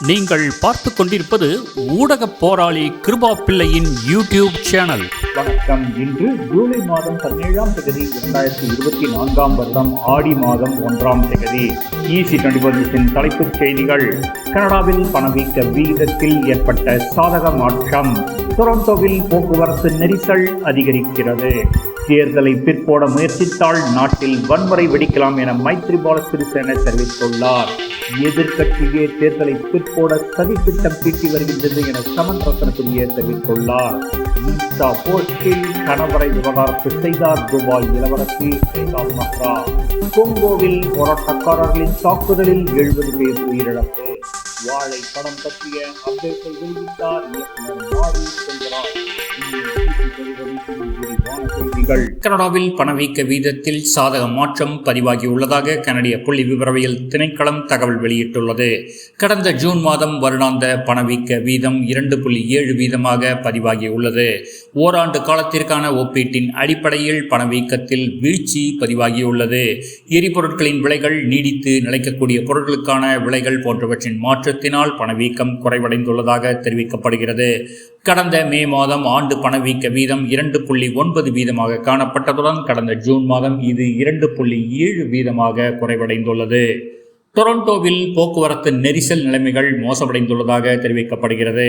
நீங்கள் பார்த்து கொண்டிருப்பது ஊடக போராளி கிருபா பிள்ளையின் யூடியூப் சேனல். வணக்கம். இன்று ஜூலை மாதம் பதினேழாம் தேதி இரண்டாயிரத்தி இருபத்தி நான்காம் வருடம் ஆடி மாதம் ஒன்றாம் தேதி. ஈசி டுவெண்டி தலைப்புச் செய்திகள். கனடாவில் பணவீக்க விகிதத்தில் ஏற்பட்ட சாதக மாற்றம் டொரண்டோவில் போக்குவரத்து நெரிசல் அதிகரிக்கிறது. தேர்தலை பிற்போட முயற்சித்தால் நாட்டில் வன்முறை வெடிக்கலாம் என மைத்ரிபால சிறிசேன தெரிவித்துள்ளார். எதிர்க்கட்சியே தேர்தலை பிற்போட சதி திட்டம் தீட்டி வருகின்றது என சமன் ரத்னபிரிய தெரிவித்துள்ளார். இன்ஸ்டா போஸ்டில் கணவரை விவகாரத்து செய்தார் துபாய் இளவரசி சேகால் மஹ்ரா கொங்கோவில் போராட்டக்காரர்களின் தாக்குதலில் எழுபது பேர் உயிரிழப்பு. வாழை படம் பற்றிய அப்டேட்டை வெளியிட்டார் இயக்குநர் மாரி செல்கிறார் கனடாவில் பணவீக்க வீதத்தில் சாதக மாற்றம் பதிவாகியுள்ளதாக கனடிய புள்ளி விவரவியல் திணைக்களம் தகவல் வெளியிட்டுள்ளது. கடந்த ஜூன் மாதம் வருடாந்த பணவீக்க வீதம் இரண்டு புள்ளி ஏழு வீதமாக பதிவாகியுள்ளது. ஓராண்டு காலத்திற்கான ஒப்பீட்டின் அடிப்படையில் பணவீக்கத்தில் வீழ்ச்சி பதிவாகியுள்ளது. எரிபொருட்களின் விலைகள் நீடித்து நிலைக்கக்கூடிய பொருட்களுக்கான விலைகள் போன்றவற்றின் மாற்றத்தினால் பணவீக்கம் குறைவடைந்துள்ளதாக தெரிவிக்கப்படுகிறது. கடந்த மே மாதம் ஆண்டு பணவீக்க வீதம் இரண்டு புள்ளி ஒன்பது வீதமாக காணப்பட்டதுடன் கடந்த ஜூன் மாதம் இது இரண்டு புள்ளி ஏழு வீதமாக குறைவடைந்துள்ளது. டொரண்டோவில் போக்குவரத்து நெரிசல் நிலைமைகள் மோசமடைந்துள்ளதாக தெரிவிக்கப்படுகிறது.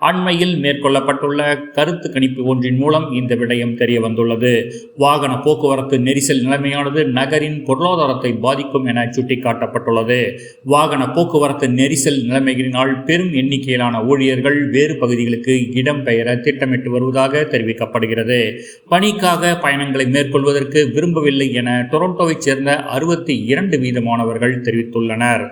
அண்மையில் மேற்கொள்ளப்பட்டுள்ள கருத்து கணிப்பு ஒன்றின் மூலம் இந்த விடயம் தெரிய வந்துள்ளது வாகன போக்குவரத்து நெரிசல் நிலைமையானது நகரின் பொருளாதாரத்தை பாதிக்கும் என சுட்டிக்காட்டப்பட்டுள்ளது. வாகன போக்குவரத்து நெரிசல் நிலைமைகளினால் பெரும் எண்ணிக்கையிலான ஊழியர்கள் வேறு பகுதிகளுக்கு இடம்பெயர திட்டமிட்டு வருவதாக தெரிவிக்கப்படுகிறது. பணிக்காக பயணங்களை மேற்கொள்வதற்கு விரும்பவில்லை என டொரண்டோவைச் சேர்ந்த அறுபத்தி இரண்டு வீதமானவர்கள் தெரிவித்துள்ளனர். உள்ளனர்.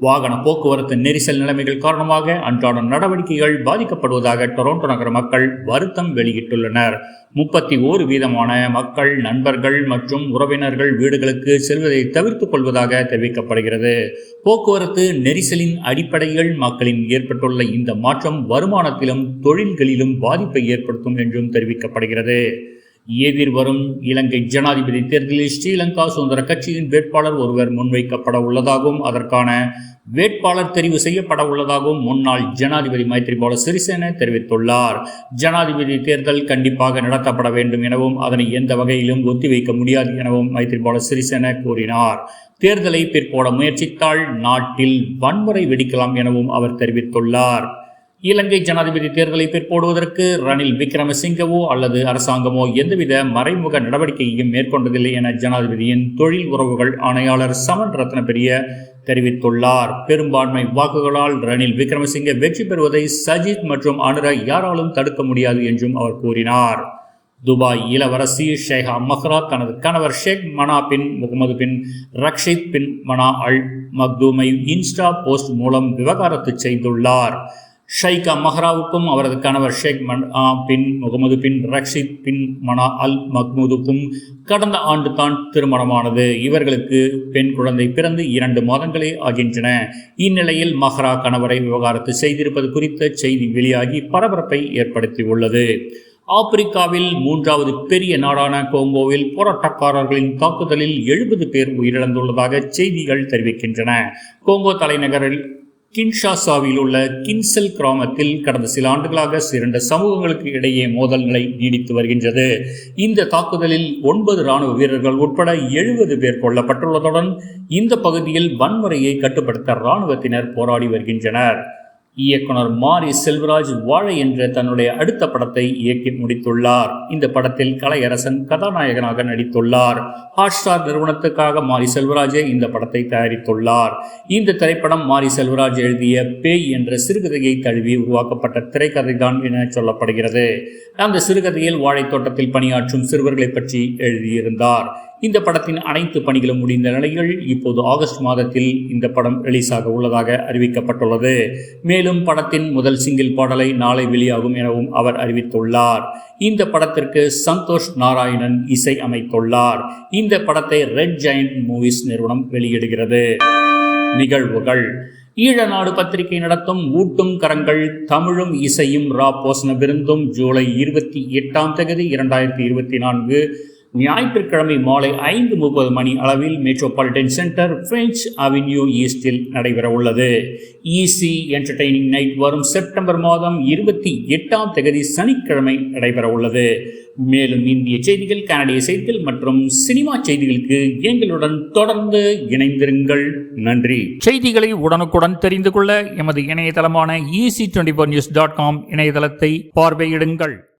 வாகன போக்குவரத்து நெரிசல் நிலைமைகள் காரணமாக அன்றாட நடவடிக்கைகள் பாதிக்கப்படுவதாக டொரண்டோ நகர மக்கள் வருத்தம் வெளியிட்டுள்ளனர். முப்பத்தி ஓரு வீதமான மக்கள் நண்பர்கள் மற்றும் உறவினர்கள் வீடுகளுக்கு செல்வதை தவிர்த்துக் கொள்வதாக தெரிவிக்கப்படுகிறது. போக்குவரத்து நெரிசலின் அடிப்படையில் மக்களின் ஏற்பட்டுள்ள இந்த மாற்றம் வருமானத்திலும் தொழில்களிலும் பாதிப்பை ஏற்படுத்தும் என்றும் தெரிவிக்கப்படுகிறது. எதிர்வரும் இலங்கை ஜனாதிபதி தேர்தலில் ஸ்ரீலங்கா சுதந்திர கட்சியின் வேட்பாளர் ஒருவர் முன்வைக்கப்பட உள்ளதாகவும் அதற்கான வேட்பாளர் தெரிவு செய்யப்பட உள்ளதாகவும் முன்னாள் ஜனாதிபதி மைத்ரிபால சிறிசேன தெரிவித்துள்ளார். ஜனாதிபதி தேர்தல் கண்டிப்பாக நடத்தப்பட வேண்டும் எனவும் அதனை எந்த வகையிலும் ஒத்திவைக்க முடியாது எனவும் மைத்ரிபால சிறிசேன கூறினார். தேர்தலை பிற்போட முயற்சித்தால் நாட்டில் வன்முறை வெடிக்கலாம் எனவும் அவர் தெரிவித்துள்ளார். இலங்கை ஜனாதிபதி தேர்தலை பிற்போடுவதற்கு ரணில் விக்ரமசிங்கவோ அல்லது அரசாங்கமோ எந்தவித மறைமுக நடவடிக்கையையும் மேற்கொண்டதில்லை என ஜனாதிபதியின் தொழில் உறவுகள் ஆணையாளர் சமன் ரத்னபெரிய தெரிவித்துள்ளார். பெரும்பான்மை வாக்குகளால் ரணில் விக்ரமசிங்கே வெற்றி பெறுவதை சஜித் மற்றும் அனுரா யாராலும் தடுக்க முடியாது என்றும் அவர் கூறினார். துபாய் இளவரசி ஷேகா மஹ்ரா தனது கணவர் Sheikh Mana bin Mohammed bin Rashid bin Mana Al மக்தூமை Insta post மூலம் விவகாரத்து செய்துள்ளார். ஷைகா மஹ்ராவுக்கும் அவரது கணவர் ஷேக் மன் பின் Mohammed bin Rashid bin Mana அல் மஹ்மூதுக்கும் கடந்த ஆண்டு தான் திருமணமானது. இவர்களுக்கு பெண் குழந்தை பிறந்து இரண்டு மாதங்களே ஆகின்றன. இந்நிலையில் மஹ்ரா கணவரை விவகாரத்து செய்திருப்பது குறித்த செய்தி வெளியாகி பரபரப்பை ஏற்படுத்தியுள்ளது. ஆப்பிரிக்காவில் மூன்றாவது பெரிய நாடான கோங்கோவில் போராட்டக்காரர்களின் தாக்குதலில் எழுபது பேர் உயிரிழந்துள்ளதாக செய்திகள் தெரிவிக்கின்றன. கோங்கோ தலைநகரில் கின்ஷாசாவில் உள்ள கின்சல் கிராமத்தில் கடந்த சில ஆண்டுகளாக இரண்டு சமூகங்களுக்கு இடையே மோதல்களை நீடித்து வருகின்றது. இந்த தாக்குதலில் ஒன்பது ராணுவ வீரர்கள் உட்பட எழுபது பேர் கொல்லப்பட்டுள்ளதுடன் இந்த பகுதியில் வன்முறையை கட்டுப்படுத்த இராணுவத்தினர் போராடி வருகின்றனர். இயக்குனர் மாரி செல்வராஜ் வாழை என்ற தன்னுடைய அடுத்த படத்தை இயக்கி முடித்துள்ளார். இந்த படத்தில் கலையரசன் கதாநாயகனாக நடித்துள்ளார். ஹாட் ஸ்டார் நிறுவனத்துக்காக மாரி செல்வராஜே இந்த படத்தை தயாரித்துள்ளார். இந்த திரைப்படம் மாரி செல்வராஜ் எழுதிய பேய் என்ற சிறுகதையை தழுவி உருவாக்கப்பட்ட திரைக்கதை தான் என சொல்லப்படுகிறது. அந்த சிறுகதையில் வாழைத் தோட்டத்தில் பணியாற்றும் சிறுவர்களை பற்றி எழுதியிருந்தார். இந்த படத்தின் அனைத்து பணிகளும் முடிந்த நிலையில் இப்போது ஆகஸ்ட் மாதத்தில் இந்த படம் ரிலீஸ் ஆக உள்ளதாக அறிவிக்கப்பட்டுள்ளது. மேலும் படத்தின் முதல் சிங்கிள் பாடலை நாளை வெளியாகும் எனவும் அவர் அறிவித்துள்ளார். இந்த படத்திற்கு சந்தோஷ் நாராயணன் இசை அமைத்துள்ளார். இந்த படத்தை ரெட் ஜெயண்ட் மூவிஸ் நிறுவனம் வெளியிடுகிறது. நிகழ்வுகள். ஈழநாடு பத்திரிகை நடத்தும் ஊட்டும் கரங்கள் தமிழும் இசையும் ரா போசன விருந்தும் ஜூலை இருபத்தி எட்டாம் தேதி இரண்டாயிரத்தி இருபத்தி நான்கு ஞாயிற்றுக்கிழமை மாலை ஐந்து முப்பது மணி அளவில் மெட்ரோபாலிட்டன் சென்டர் பிரெஞ்ச் அவென்யூ ஈஸ்டில் நடைபெற உள்ளது ஈசி என்டர்டெய்னிங் நைட் வரும் செப்டம்பர் மாதம் இருபத்தி எட்டாம் தேதி சனிக்கிழமை நடைபெறவுள்ளது. மேலும் இந்திய செய்திகள் கனடிய செய்திகள் மற்றும் சினிமா செய்திகளுக்கு எங்களுடன் தொடர்ந்து இணைந்திருங்கள். நன்றி. செய்திகளை உடனுக்குடன் தெரிந்து கொள்ள எமது இணையதளமான EC twenty news dot com இணையதளத்தை பார்வையிடுங்கள்.